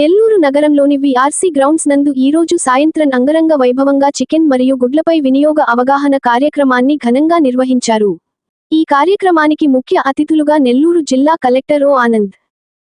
నెల్లూరు నగరంలోని VRC grounds నందు ఈరోజు సాయంత్రం అంగరంగ వైభవంగా చికెన్ మరియు గుడ్లపై వినియోగ అవగాహన కార్యక్రమాన్ని ఘనంగా నిర్వహించారు. ఈ కార్యక్రమానికి ముఖ్య అతిథులుగా నెల్లూరు జిల్లా కలెక్టర్ ఓ ఆనంద్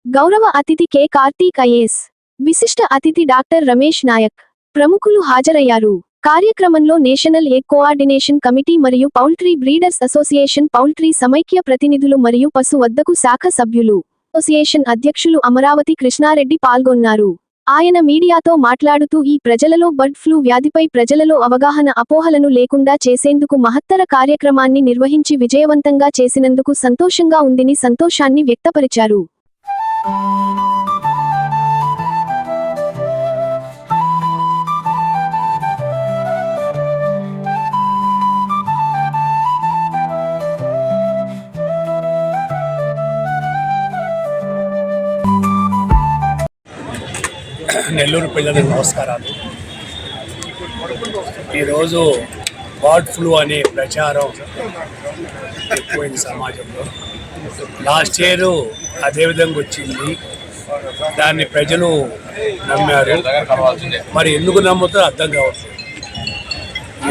గౌరవ అతిథి కె కార్తీక్ ఐఏఎస్ విశిష్ట అతిథి డాక్టర్ రమేష్ నాయక్ ప్రముఖులు హాజరయ్యారు. కార్యక్రమంలో నేషనల్ ఎగ్ కోఆర్డినేషన్ కమిటీ మరియు పౌల్ట్రీ బ్రీడర్స్ అసోసియేషన్ పౌల్ట్రీ సమైక్య ప్రతినిధులు మరియు పశు వద్దకు శాఖ సభ్యులు అసోసియేషన్ అధ్యక్షులు అమరావతి కృష్ణారెడ్డి పాల్గొన్నారు. ఆయన మీడియాతో మాట్లాడుతూ ఈ ప్రజలలో బర్డ్ ఫ్లూ వ్యాధిపై ప్రజలలో అవగాహన అపోహలను లేకుండా చేసేందుకు మహత్తర కార్యక్రమాన్ని నిర్వహించి విజయవంతంగా చేసినందుకు సంతోషంగా ఉందని సంతోషాన్ని వ్యక్తపరిచారు. నెల్లూరు ప్రజలకు నమస్కారాలు. ఈరోజు బర్డ్ ఫ్లూ అనే ప్రచారం ఎక్కువైంది సమాజంలో. లాస్ట్ ఇయర్ అదేవిధంగా వచ్చింది. దాన్ని ప్రజలు నమ్మారు. మరి ఎందుకు నమ్ముతారో అర్థం కావట్లేదు.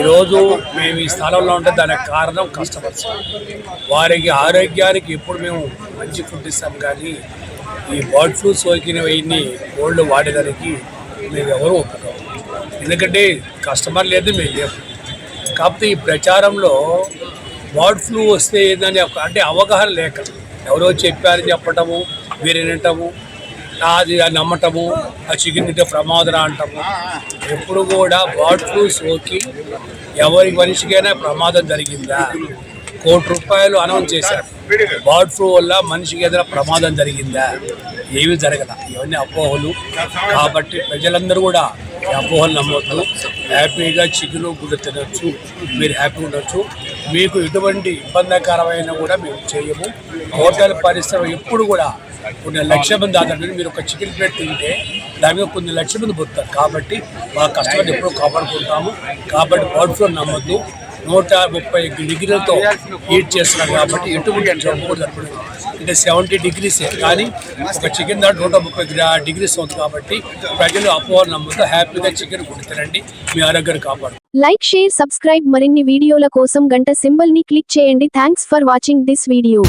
ఈరోజు మేము ఈ స్థలంలో ఉంటే దానికి కారణం కస్టమర్స్ వారికి ఆరోగ్యానికి ఎప్పుడు మేము మంచి ఫుడ్ ఇస్తాం కానీ ఈ బర్డ్ ఫ్లూ సోకినవన్నీ కోళ్ళు వాడేదానికి మేము ఎవరు ఒప్పుకోం ఎందుకంటే కస్టమర్ లేదు మేము లేము. కాకపోతే ఈ ప్రచారంలో బర్డ్ ఫ్లూ వస్తే ఏందని అంటే అవగాహన లేక ఎవరో చెప్పారని చెప్పటము మీరు వినటము అది నమ్మటము ఆ చికెన్ తింటే ప్రమాదం అంటాము. ఎప్పుడు కూడా బర్డ్ ఫ్లూ సోకి ఎవరి మనిషికైనా ప్రమాదం జరిగిందా? కోటి రూపాయలు అనౌన్స్ చేశారు. బర్డ్ ఫ్లూ వల్ల మనిషికి ఏదైనా ప్రమాదం జరిగిందా? ఏమీ జరగదా. ఇవన్నీ అపోహలు. కాబట్టి ప్రజలందరూ కూడా ఈ అపోహలు నమ్మొద్దు. హ్యాపీగా చికెన్ గుడ్డు తినొచ్చు. మీరు హ్యాపీగా ఉండొచ్చు. మీకు ఎటువంటి ఇబ్బందికరమైన కూడా మేము చేయము. హోటల్ పరిశ్రమ ఎప్పుడు కూడా కొన్ని లక్షల మంది ఆధారంగా మీరు ఒక చికెన్ ప్లేట్ తింటే దాని కొన్ని లక్షల మంది పోతారు కాబట్టి మా కస్టమర్ని ఎప్పుడూ కాపాడుకుంటాము. కాబట్టి బర్డ్ ఫ్లూ నమ్మొద్దు. నూట ముప్పై డిగ్రీలతో హీట్ చేస్తున్నాం కాబట్టి ఎటువంటి జబ్బు కూడా అంటే సెవెంటీ డిగ్రీసే కానీ ఒక చికెన్ దాంట్లో నూట ముప్పై డిగ్రీస్ ఉంది కాబట్టి ప్రజలు అపోహ నమ్ముతూ హ్యాపీగా చికెన్ కూడా తినండి మీ ఆరోగ్యాన్ని కాపాడు. లైక్ షేర్ సబ్స్క్రైబ్ మరిన్ని వీడియోల కోసం గంట సింబల్ని క్లిక్ చేయండి. Thanks for watching this video